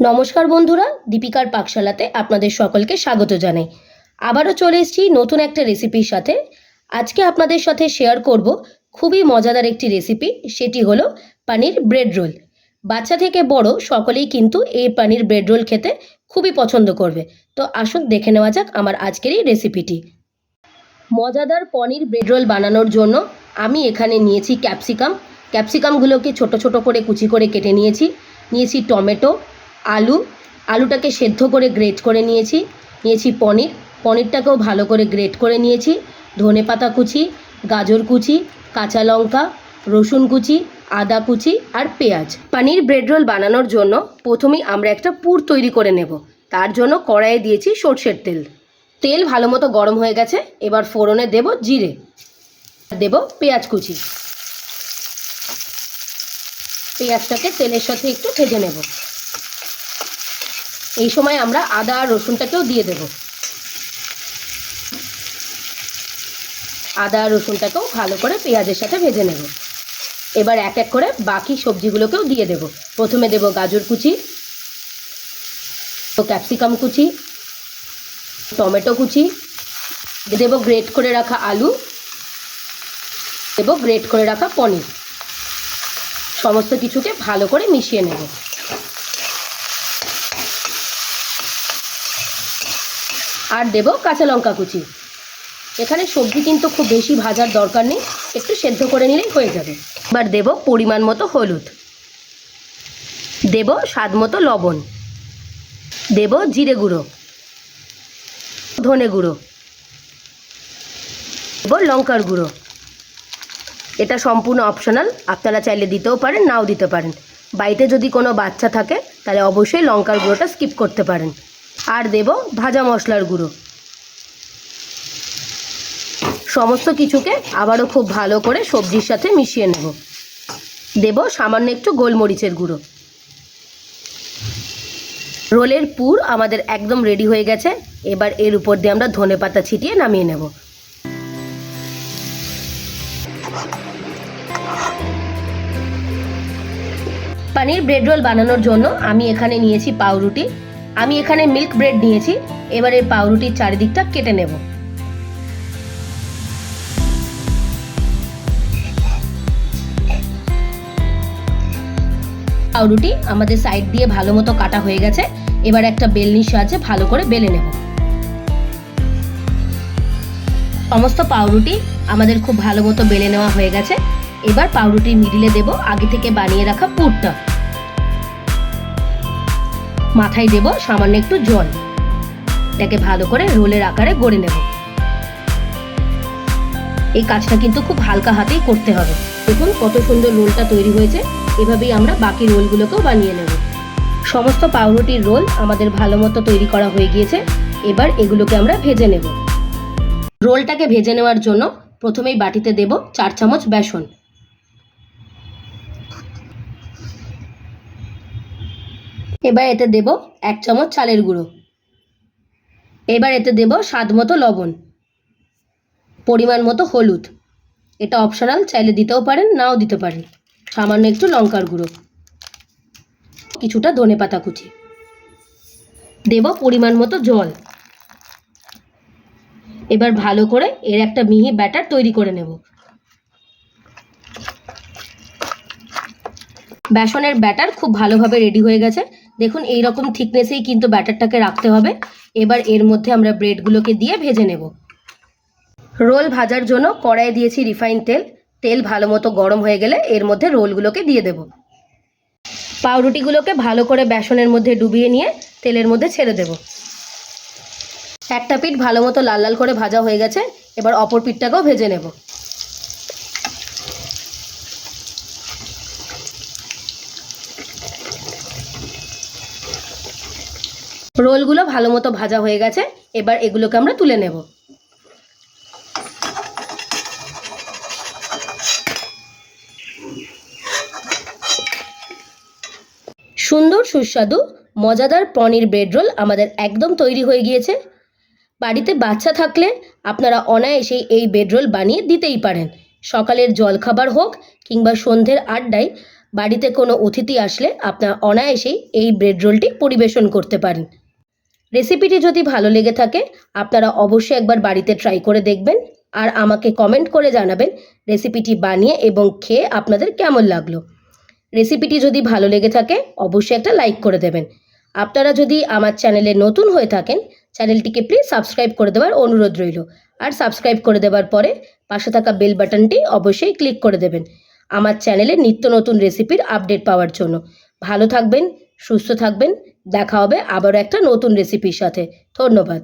নমস্কার বন্ধুরা, দীপিকার পাকশালাতে আপনাদের সকলকে স্বাগত জানাই। আবারও চলে এসেছি নতুন একটা রেসিপির সাথে। আজকে আপনাদের সাথে শেয়ার করব খুবই মজাদার একটি রেসিপি সেটি হলো পানির ব্রেড রোল বাচ্চা থেকে বড় সকলেই কিন্তু এই পানির ব্রেড রোল খেতে খুবই পছন্দ করবে। তো আসুন দেখে নেওয়া যাক আমার আজকের এই রেসিপিটি মজাদার পনির ব্রেড রোল বানানোর জন্য আমি এখানে নিয়েছি ক্যাপসিকাম ক্যাপসিকামগুলোকে ছোট ছোট করে কুচি করে কেটে নিয়েছি। নিয়েছি টমেটো আলু। আলুটাকে সেদ্ধ করে গ্রেট করে নিয়েছি। নিয়েছি পনির। পনিরটাকেও ভালো করে গ্রেট করে নিয়েছি। ধনে পাতা কুচি, গাজর কুচি, কাঁচা লঙ্কা, রসুন কুচি, আদা কুচি আর পেঁয়াজ। পানির ব্রেড রোল বানানোর জন্য প্রথমেই আমরা একটা পুর তৈরি করে নেব। তার জন্য কড়াইয়ে দিয়েছি সর্ষের তেল। তেল ভালো মতো গরম হয়ে গেছে। এবার ফোড়নে দেব জিরে। দেব পেঁয়াজ কুচি। পেঁয়াজটাকে তেলের সাথে একটু ভেজে নেব। এই সময় আমরা আদা আর রসুনটাকেও দিয়ে দেব। আদা আর রসুনটাকেও ভালো করে পেঁয়াজের সাথে ভেজে নেব। এবার এক এক করে বাকি সবজিগুলোকেও দিয়ে দেব। প্রথমে দেব গাজর কুচি, ক্যাপসিকাম কুচি, টমেটো কুচি, দেব গ্রেট করে রাখা আলু, দেব গ্রেট করে রাখা পনির। সমস্ত কিছুকে ভালো করে মিশিয়ে নেব। আর দেব কাঁচা লঙ্কা কুচি। এখানে সবজি কিন্তু খুব বেশি ভাজার দরকার নেই, একটু সেদ্ধ করে নিলেই হয়ে যাবে। এবার দেব পরিমাণ মতো হলুদ। দেব স্বাদ মতো লবণ। দেব জিরে গুঁড়ো। ধনে গুঁড়ো। দেব লঙ্কার গুঁড়ো। এটা সম্পূর্ণ অপশনাল আপনারা চাইলে দিতেও পারেন, নাও দিতে পারেন। বাড়িতে যদি কোনো বাচ্চা থাকে, তাহলে অবশ্যই লঙ্কার গুঁড়োটা স্কিপ করতে পারেন। আর দেব ভাজা মশলার গুঁড়ো। সমস্ত কিছুকে আবারও খুব ভালো করে সবজির সাথে মিশিয়ে নেব। দেব সামান্য একটু গোলমরিচের গুঁড়ো। রোলের পুর আমাদের একদম রেডি হয়ে গেছে। এবার এর উপর দিয়ে আমরা ধনে পাতা ছিটিয়ে নামিয়ে নেব। পানির ব্রেড রোল বানানোর জন্য আমি এখানে নিয়েছি পাউরুটি। আমি এখানে মিল্ক ব্রেড নিয়েছি, এবার এই পাউরুটির চারিদিকটা কেটে নেব। পাউরুটি আমাদের সাইড দিয়ে ভালো মতো কাটা হয়ে গেছে, এবার একটা বেলনির সাহায্যে ভালো করে বেলে নেব। সমস্ত পাউরুটি আমাদের খুব ভালো মতো বেলে নেওয়া হয়ে গেছে, এবার পাউরুটির মিডিলে দেব, আগে থেকে বানিয়ে রাখা পুরটা। মাথায় দেব সামান্য একটু জল। এটাকে ভালো করে রোলের আকারে গড়ে নেব। এই কাজটা কিন্তু খুব হালকা হাতেই করতে হবে। দেখুন কত সুন্দর রোলটা তৈরি হয়েছে। এভাবেই আমরা বাকি রোলগুলোকেও বানিয়ে নেব। সমস্ত পাউরুটির রোল আমাদের ভালো মতো তৈরি করা হয়ে গিয়েছে। এবার এগুলোকে আমরা ভেজে নেব। রোলটাকে ভেজে নেওয়ার জন্য প্রথমেই বাটিতে দেব চার চামচ বেসন। এবার এতে দেব এক চামচ চালের গুঁড়ো। এবার এতে দেব স্বাদ মতো লবণ। পরিমাণ মতো হলুদ। এটা অপশনাল চাইলে দিতেও পারেন, নাও দিতে পারেন। সামান্য একটু লঙ্কার গুঁড়ো। কিছুটা ধনে পাতা কুচি। দেব পরিমাণ মতো জল। এবার ভালো করে এর একটা মিহি ব্যাটার তৈরি করে নেব। বেসনের ব্যাটার খুব ভালোভাবে রেডি হয়ে গেছে। দেখুন, এই রকম থিকনেসেই কিন্তু ব্যাটারটাকে রাখতে হবে। এবার এর মধ্যে আমরা ব্রেডগুলোকে দিয়ে ভেজে নেব। রোল ভাজার জন্য কড়াইয়ে দিয়েছি রিফাইন তেল। তেল ভালো মতো গরম হয়ে গেলে এর মধ্যে রোলগুলোকে দিয়ে দেব। পাউরুটিগুলোকে ভালো করে বেসনের মধ্যে ডুবিয়ে নিয়ে তেলের মধ্যে ছেড়ে দেব। একটা পিঠ ভালো মতো লাল লাল করে ভাজা হয়ে গেছে। এবার অপর পিঠটাকেও ভেজে নেব। রোলগুলো ভালো মতো ভাজা হয়ে গেছে, এবার এগুলোকে আমরা তুলে নেব। সুন্দর, সুস্বাদু, মজাদার পনির ব্রেড রোল আমাদের একদম তৈরি হয়ে গিয়েছে। বাড়িতে বাচ্চা থাকলে আপনারা অনায়াসেই এই ব্রেড রোল বানিয়ে দিতেই পারেন। সকালের জলখাবার হোক কিংবা সন্ধ্যের আড্ডায় বাড়িতে কোনো অতিথি আসলে আপনার অনায়াসেই এই ব্রেড রোলটি পরিবেশন করতে পারেন। রেসিপিটি যদি ভালো লেগে থাকে, আপনারা অবশ্যই একবার বাড়িতে ট্রাই করে দেখবেন আর আমাকে কমেন্ট করে জানাবেন রেসিপিটি বানিয়ে এবং খেয়ে আপনাদের কেমন লাগল। রেসিপিটি যদি ভালো লেগে থাকে, অবশ্যই একটা লাইক করে দেবেন। আপনারা যদি আমার চ্যানেলে নতুন হয়ে থাকেন চ্যানেলটিকে প্লিজ সাবস্ক্রাইব করে দেওয়ার অনুরোধ রইল। আর সাবস্ক্রাইব করে দেওয়ার পরে পাশে থাকা বেল বাটনটি অবশ্যই ক্লিক করে দেবেন। আমার চ্যানেলে নিত্য নতুন রেসিপির আপডেট পাওয়ার জন্য। ভালো থাকবেন, সুস্থ থাকবেন দেখা হবে আবারও একটা নতুন রেসিপির সাথে। ধন্যবাদ।